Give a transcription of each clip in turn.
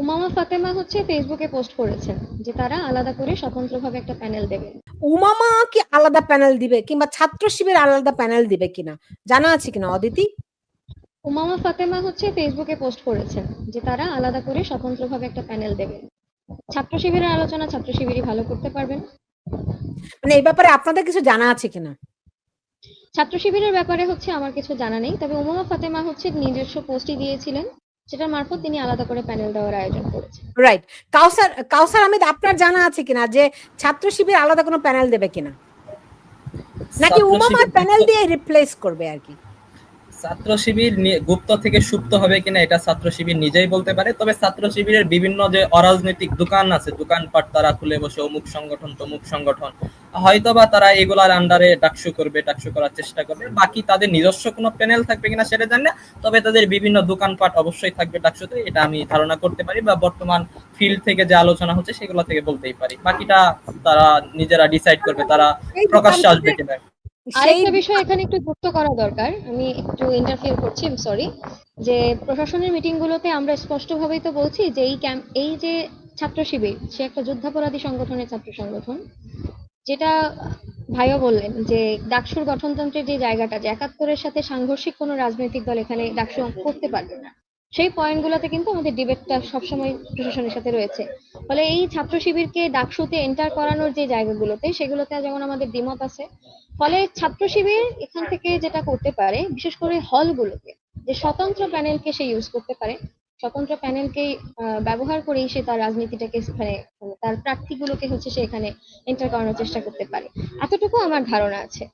উমামা ফাতেমা হচ্ছে ফেসবুকে পোস্ট করেছেন যে তারা আলাদা করে স্বতন্ত্রভাবে একটা প্যানেল দেবেন উমামা কি আলাদা প্যানেল দিবে কিংবা ছাত্র শিবির আলাদা প্যানেল দিবে কিনা? জানা আছে কিনা অদিতি? উমামা ফাতেমা হচ্ছে ফেসবুকে পোস্ট করেছেন যে তারা আলাদা করে স্বতন্ত্রভাবে একটা প্যানেল দেবেন ছাত্র শিবিরের আলোচনা ছাত্র শিবিরই ভালো করতে পারবেন। মানে এই ব্যাপারে আপনাদের কিছু জানা আছে কিনা? ছাত্র শিবিরের ব্যাপারে হচ্ছে আমার কিছু জানা নেই তবে উমামা ফাতেমা হচ্ছে নিজস্ব পোস্টই দিয়েছিলেন। সেটার মারফত তিনি আলাদা করে প্যানেল দেওয়ার আয়োজন করেছেন। রাইট কাউসার কাউসার আহমেদ আপনার জানা আছে কিনা যে ছাত্র শিবির আলাদা কোনো প্যানেল দেবে কিনা? নাকি উমামার প্যানেল দিয়ে রিপ্লেস করবে আর কি? ছাত্র শিবির গুপ্ত থেকে সুপ্ত হবে কিনা এটা ছাত্র শিবির নিজেই বলতে পারে। তবে ছাত্র শিবিরের বিভিন্ন যে অরাজনৈতিক দোকান আছে দোকানপাট তারা খুলে বসে অমুক সংগঠন তমুক সংগঠন হয়তোবা তারা এগুলার আন্ডারে ডাকসু করবে ডাকসু করার চেষ্টা করবে। বাকি তাদের নিজস্ব কোনো প্যানেল থাকবে কিনা সেটা জানি না তবে তাদের বিভিন্ন দোকানপাট অবশ্যই থাকবে ডাকসুতে এটা আমি ধারণা করতে পারি বা বর্তমান ফিল্ড থেকে যে আলোচনা হচ্ছে সেগুলো থেকে বলতেই পারি। বাকিটা তারা নিজেরা ডিসাইড করবে তারা প্রকাশ্যে আসবে কিনা। আরেকটা বিষয় এখানে একটু যুক্ত করা দরকার। আমি একটু ইন্টারফিয়ার করছি সরি যে প্রশাসনের মিটিং গুলোতে আমরা স্পষ্টভাবেই তো বলছি যে এই ক্যাম্প এই যে ছাত্র শিবির সে একটা যুদ্ধাপরাধী সংগঠনের ছাত্র সংগঠন যেটা ভাইও বললেন যে ডাকসুর গঠনতন্ত্রের যে জায়গাটা যে একাত্তরের সাথে সাংঘর্ষিক কোনো রাজনৈতিক দল এখানে ডাকসু করতে পারবে না। সেই পয়েন্টগুলোতে কিন্তু আমাদের ডিবেটটা সবসময় প্রশাসনের সাথে রয়েছে। ফলে এই ছাত্র শিবিরকে ডাকসুতে এন্টার করানোর যে জায়গাগুলোতে, সেগুলোতে যেমন আমাদের দ্বিমত আছে। ফলে ছাত্র শিবির এখান থেকে যেটা করতে পারে, বিশেষ করে হলগুলোতে, যে স্বতন্ত্র প্যানেলকে সে ইউজ করতে পারে। স্বতন্ত্র প্যানেলকে ব্যবহার করেই সে তার রাজনীতিটাকে সেখানে তার প্রার্থীগুলোকে হচ্ছে সে এখানে এন্টার করানোর চেষ্টা করতে পারে। এতটুকু আমার ধারণা আছে।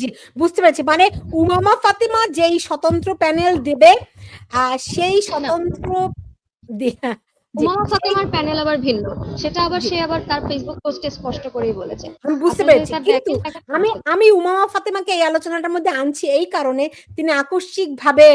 জি বুঝতে পেরেছি। মানে উমামা ফাতিমা যেই স্বতন্ত্র প্যানেল দেবে সেই স্বতন্ত্র উমামা ফাতেমার প্যানেল আবার ভিন্ন। সেটা আবার সে আবার তার ফেসবুক পোস্টে স্পষ্ট করেই বলেছে। আমি বুঝতে পেরেছি। কিন্তু আমি আমি উমামা ফাতেমাকে এই আলোচনাটার মধ্যে আনছি এই কারণে। তিনি আকস্মিক ভাবে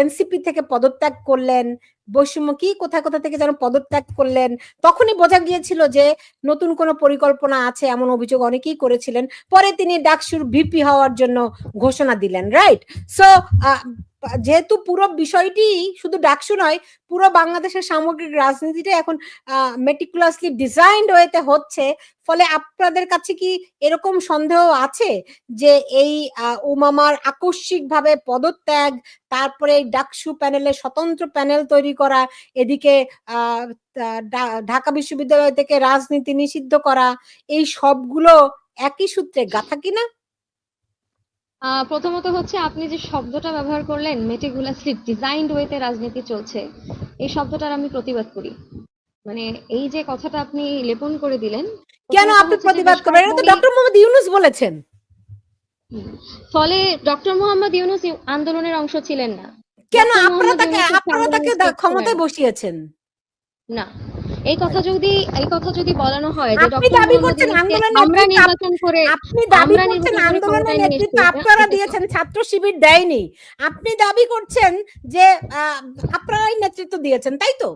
এনসিপি থেকে পদত্যাগ করলেন। বৈষম্য কি কোথায় কোথা থেকে যেন পদত্যাগ করলেন, তখনই বোঝা গিয়েছিল যে নতুন কোনো পরিকল্পনা আছে এমন অভিযোগ অনেকেই করেছিলেন। পরে তিনি ডাকসুর ভিপি হওয়ার জন্য ঘোষণা দিলেন রাইট সো যেহেতু পুরো বিষয়টি শুধু ডাকসু নয়, পুরো বাংলাদেশের সামগ্রিক রাজনীতিটা এখন মেটিকুলাসলি ডিজাইন্ড ওয়েতে হচ্ছে। ফলে আপনাদের কাছে কি এরকম সন্দেহ আছে যে এই উমামার আকস্মিক ভাবে পদত্যাগ, তারপরে ডাকসু প্যানেলে স্বতন্ত্র প্যানেল তৈরি করা, এদিকে ঢাকা বিশ্ববিদ্যালয় থেকে রাজনীতি নিষিদ্ধ করা, এই সবগুলো একই সূত্রে গাথা কিনা? প্রথমত হচ্ছে আপনি যে শব্দটা ব্যবহার করলেন মেটিকুলাসলি ডিজাইনড ওয়েতে রাজনীতি চলছে এই শব্দটার আমি প্রতিবাদ করি। মানে এই যে কথাটা আপনি লেপন করে দিলেন কেন আপনি প্রতিবাদ করবেন? এটা তো ডক্টর মোহাম্মদ ইউনুস বলেছেন। ফলে ডক্টর মোহাম্মদ ইউনুস আন্দোলনের অংশ ছিলেন না। কেন আপনারা তাকে আপনারা তাকে ক্ষমতায় বসিয়েছেন? না। এই কথা যদি এই কথা যদি বলানো হয় যে আপনি দাবি করছেন আন্দোলনের আমরা নির্বাচন করে আপনি দাবি করছেন আন্দোলনের নেতৃত্ব আপনারা দিয়েছেন ছাত্র শিবির দেয়নি। আপনি দাবি করছেন যে আপনারাই নেতৃত্ব দিয়েছেন তাই তো?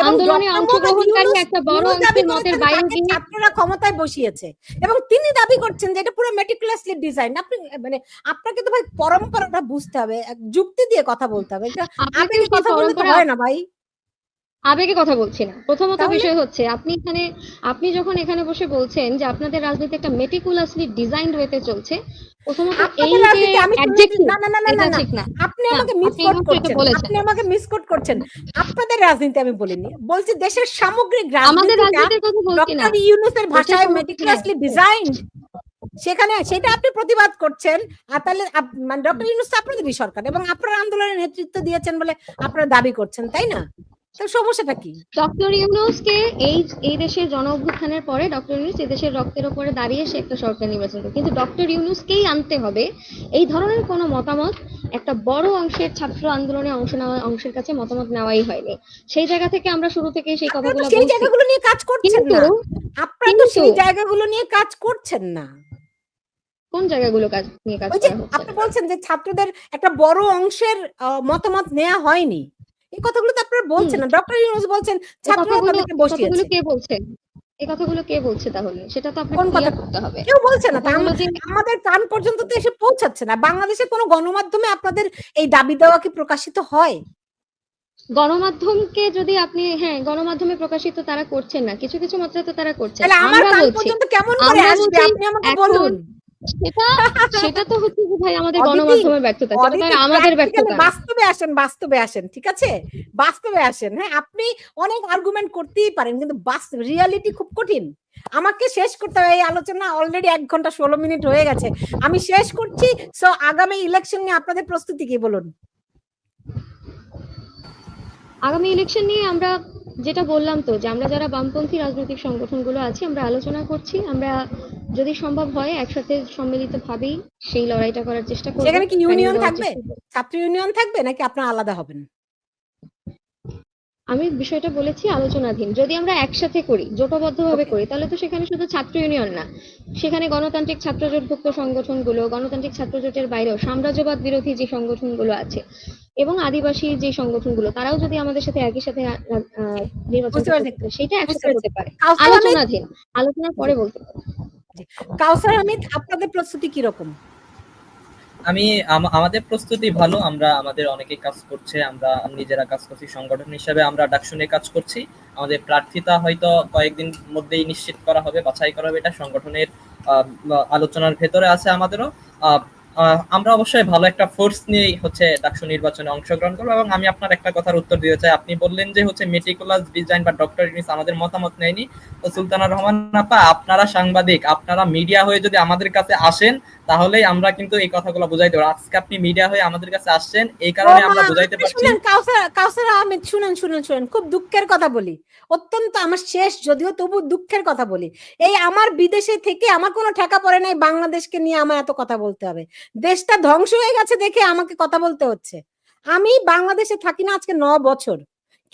আন্দোলনে অংশগ্রহণকারী একটা বড় অংশের মতের বাইরে গিয়ে ছাত্ররা ক্ষমতায় বসিয়েছে। এবং তিনি দাবি করছেন যে এটা পুরো মেটিকুলাসলি ডিজাইন আপনি মানে আপনাকে তো ভাই পরম্পরাটা বুঝতে হবে যুক্তি দিয়ে কথা বলতে হবে। এটা আবেগে কথা বললে তো হয় না ভাই। আবেগে কথা বলছি না। প্রথমত বিষয় হচ্ছে আপনি এখানে আপনি যখন এখানে বসে বলছেন যে আপনাদের রাজনীতি একটা মেটিকুলাসলি ডিজাইনড ওয়েতে চলছে প্রথমত এই যে না না না না ঠিক না। আপনি আমাকে মিসকোট করছেন। আপনি আমাকে মিসকোট করছেন। আপনাদের রাজনীতি আমি বলিনি। বলছি দেশের সামগ্রিক আমাদের রাজনীতির কথা বলছি না। ডক্টর ইউনুসের ভাষায় মেটিকুলাসলি ডিজাইন সেখানে সেটা আপনি প্রতিবাদ করছেন। আর তাহলে মানে ডক্টর ইউনুস আপনাদেরই সরকার এবং আপনারা আন্দোলনের নেতৃত্ব দিয়েছেন বলে আপনারা দাবি করছেন তাই না? তো সমস্যাটা কি? ডক্টর ইউনুসকে এই এই দেশের জন অভ্যুত্থানের পরে ডক্টর ইউনুস এই দেশের রক্তের উপরে দাঁড়িয়ে সে একটা সরকার নির্বাচন করে। কিন্তু ডক্টর ইউনুসকেই আনতে হবে। এই ধরনের কোনো মতামত একটা বড় অংশের ছাত্র আন্দোলনে অংশ নেওয়া অংশের কাছে মতামত নেওয়াই হয়নি। সেই জায়গা থেকে আমরা শুরু থেকে সেই কথাগুলো সেই জায়গাগুলো নিয়ে কাজ করছেন না। আপনারা তো সেই জায়গাগুলো নিয়ে কাজ করছেন না। কোন জায়গাগুলো কাজ নিয়ে কাজ আপনি বলছেন যে ছাত্রদের একটা বড় অংশের মতামত নেওয়া হয়নি। এই কথাগুলো তো আপনারা বলছেন না। ডক্টর ইউনুস বলছেন ছাত্ররা তাদেরকে বসিয়েছে। কে বলছে? এই কথাগুলো কে বলছে তাহলে? সেটা তো কোন আপনাকে কথা? ক্লিয়ার করতে হবে। কেউ বলছে না। আমাদের কান পর্যন্ত তো এসে পৌঁছাচ্ছে না। বাংলাদেশে কোনো গণমাধ্যমে আপনাদের এই দাবি দেওয়া কি প্রকাশিত হয়? গণমাধ্যমকে যদি আপনি হ্যাঁ গণমাধ্যমে প্রকাশিত তারা করছেন না। কিছু কিছু মাত্রায় তো তারা করছেন। আমার কান পর্যন্ত কেমন করে আসবে? আপনি আমাকে বলুন। সেটা সেটা তো হচ্ছে যে ভাই আমাদের গণমাধ্যমের ব্যর্থতা আমাদের ব্যর্থতা। বাস্তবে আসেন বাস্তবে আসেন ঠিক আছে? বাস্তবে আসেন হ্যাঁ আপনি অনেক আর্গুমেন্ট করতেই পারেন কিন্তু বাস্তব রিয়ালিটি খুব কঠিন। আমাকে শেষ করতে হবে এই আলোচনা অলরেডি এক ঘণ্টা ষোলো মিনিট হয়ে গেছে। আমি শেষ করছি সো আগামী ইলেকশন নিয়ে আপনাদের প্রস্তুতি কি বলুন? আগামী ইলেকশন নিয়ে আমরা যেটা বললাম তো যে আমরা যারা বামপন্থী রাজনৈতিক সংগঠনগুলো আছি আমরা আলোচনা করছি। আমরা যদি সম্ভব হয় একসাথে সম্মিলিত ভাবেই সেই লড়াইটা করার চেষ্টা করব। সেখানে কি ইউনিয়ন থাকবে? ছাত্র ইউনিয়ন থাকবে নাকি আপনারা আলাদা হবেন? আমি বিষয়টা বলেছি আলোচনাধীন। যদি আমরা একসাথে করি জোটবদ্ধভাবে করি তাহলে তো সেখানে শুধু ছাত্র ইউনিয়ন না। সেখানে গণতান্ত্রিক ছাত্রজোটভুক্ত সংগঠনগুলো গণতান্ত্রিক ছাত্রজোটের বাইরেও সাম্রাজ্যবাদ বিরোধী যে সংগঠনগুলো আছে এবং আদিবাসী যে সংগঠনগুলো তারাও যদি আমাদের সাথে একই সাথে নির্বাচন সেটা একসাথে হতে পারে। আলোচনাধীন। আলোচনার পরে বলতে পারি কাউসার আহমেদ আপনাদের প্রস্তুতি কীরকম? আমি আমাদের প্রস্তুতি ভালো আমরা আমাদের অনেকে কাজ করছে আমরা নিজেরা কাজ করছি সংগঠন হিসেবে আমরা ডাকশুনে কাজ করছি। আমাদের প্রার্থিতা হয়তো কয়েকদিন মধ্যেই নিশ্চিত করা হবে বাছাই করা হবে এটা সংগঠনের আহ, আলোচনার ভেতরে আছে আমাদেরও। আমরা অবশ্যই ভালো একটা ফোর্স নিয়ে হচ্ছে ডাকসু নির্বাচনে অংশগ্রহণ করব এবং আমি আপনার একটা কথার উত্তর দিতে চাই। আপনি বললেন যে হচ্ছে মেটিকুলাস ডিজাইন বা ডক্টর ইউনিস আমাদের মতামত নেয়নি। তো সুলতানা রহমান আপা, আপনারা সাংবাদিক, আপনারা মিডিয়া হয়ে যদি আমাদের কাছে আসেন তাহলেই আমরা কিন্তু এই কথাগুলো বুঝাইতে পারব। আজকে আপনি মিডিয়া হয়ে আমাদের কাছে আসছেন এই কারণে আমরা বুঝাইতে পারছি। শুনেন কাউসার কাউসার আহমেদ শুনেন শুনেন শুনেন খুব দুঃখের কথা বলি। অত্যন্ত আমার শেষ যদিও তবু দুঃখের কথা বলি। এই আমার বিদেশে থেকে আমার কোনো ঠেকা পড়ে নাই বাংলাদেশকে নিয়ে আমার এত কথা বলতে হবে। দেশটা ধ্বংস হয়ে গেছে দেখে আমাকে কথা বলতে হচ্ছে। আমি বাংলাদেশে থাকি না আজকে ন বছর।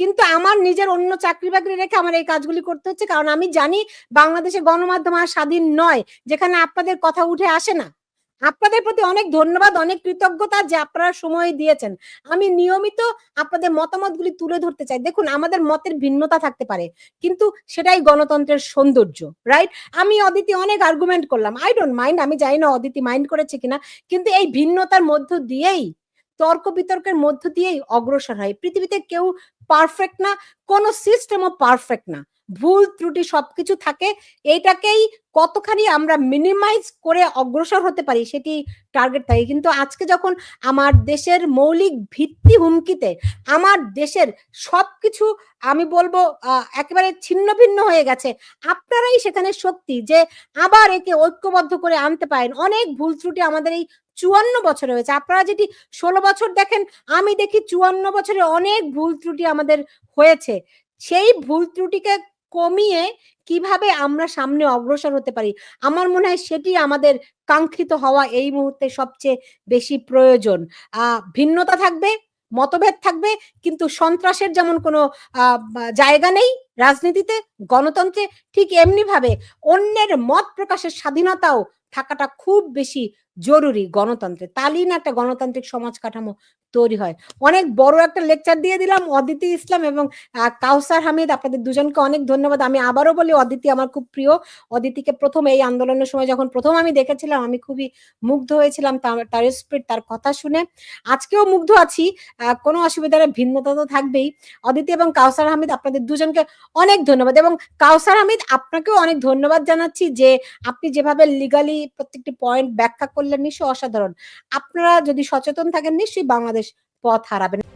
কিন্তু আমার নিজের অন্য চাকরি বাকরি রেখে আমার এই কাজগুলি করতে হচ্ছে কারণ আমি জানি বাংলাদেশে গণমাধ্যম আর স্বাধীন নয় যেখানে আপনাদের কথা উঠে আসে না। আপনাদের প্রতি অনেক ধন্যবাদ, অনেক কৃতজ্ঞতা যে আপনারা সময় দিয়েছেন। আমি নিয়মিত আপনাদের মতামতগুলি তুলে ধরতে চাই। দেখুন, আমাদের মতের ভিন্নতা থাকতে পারে, কিন্তু সেটাই গণতন্ত্রের সৌন্দর্য রাইট আমি অদিতি অনেক আর্গুমেন্ট করলাম। আই ডোন্ট মাইন্ড আমি জানি না অদিতি মাইন্ড করেছে কিনা, কিন্তু এই ভিন্নতার মধ্য দিয়েই, তর্ক বিতর্কের মধ্য দিয়েই অগ্রসর হয়। পৃথিবীতে কেউ পারফেক্ট না, কোন সিস্টেমও পারফেক্ট না। ভুল ত্রুটি সবকিছু থাকে, এইটাকেই কতখানি আমরা মিনিমাইজ করে অগ্রসর হতে পারি সেটি টার্গেট থাকে। কিন্তু আজকে যখন আমার দেশের মৌলিক ভিত্তি হুমকিতে আমার দেশের সবকিছু আমি বলব একেবারে ছিন্ন ভিন্ন হয়ে গেছে, আপনারাই সেখানে শক্তি যে আবার একে ঐক্যবদ্ধ করে আনতে পারেন। অনেক ভুল ত্রুটি আমাদের এই চুয়ান্ন বছরে হয়েছে। আপনারা যেটি ষোলো বছর দেখেন, আমি দেখি চুয়ান্ন বছরে অনেক ভুল ত্রুটি আমাদের হয়েছে। সেই ভুল ত্রুটিকে কমিয়ে কীভাবে আমরা সামনে অগ্রসর হতে পারি? আমার মনে হয় সেটি আমাদের কাঙ্ক্ষিত হওয়া এই মুহূর্তে সবচেয়ে বেশি প্রয়োজন। ভিন্নতা থাকবে, মতভেদ থাকবে, কিন্তু সন্ত্রাসের যেমন কোনো জায়গা নেই রাজনীতিতে, গণতন্ত্রে, ঠিক এমনি ভাবে অন্যের মত প্রকাশের স্বাধীনতাও থাকাটা খুব বেশি জরুরি গণতন্ত্রে। তাহলেই না একটা গণতান্ত্রিক সমাজ কাঠামো তৈরি হয়। অনেক বড় একটা লেকচার দিয়ে দিলাম, অদিতি ইসলাম এবং কাউসার হামিদ। আপনাদের দুজনকে অনেক ধন্যবাদ। আমি আবারও বলি, অদিতি আমার খুব প্রিয়। অদিতিকে প্রথম এই আন্দোলনের সময় যখন প্রথম আমি দেখেছিলাম, আমি খুবই মুগ্ধ হয়েছিলাম তার- স্পিড তার কথা শুনে। আজকেও মুগ্ধ আছি কোনো অসুবিধার ভিন্নতা তো থাকবেই। অদিতি এবং কাউসার হামিদ, আপনাদের দুজনকে অনেক ধন্যবাদ। এবং কাউসার হামিদ, আপনাকেও অনেক ধন্যবাদ জানাচ্ছি যে, আপনি যেভাবে লিগালি প্রত্যেকটি পয়েন্ট ব্যাখ্যা করলেন নিশ্চয়ই অসাধারণ। আপনারা যদি সচেতন থাকেন নিশ্চয়ই বাংলাদেশ পথ হারাবেন।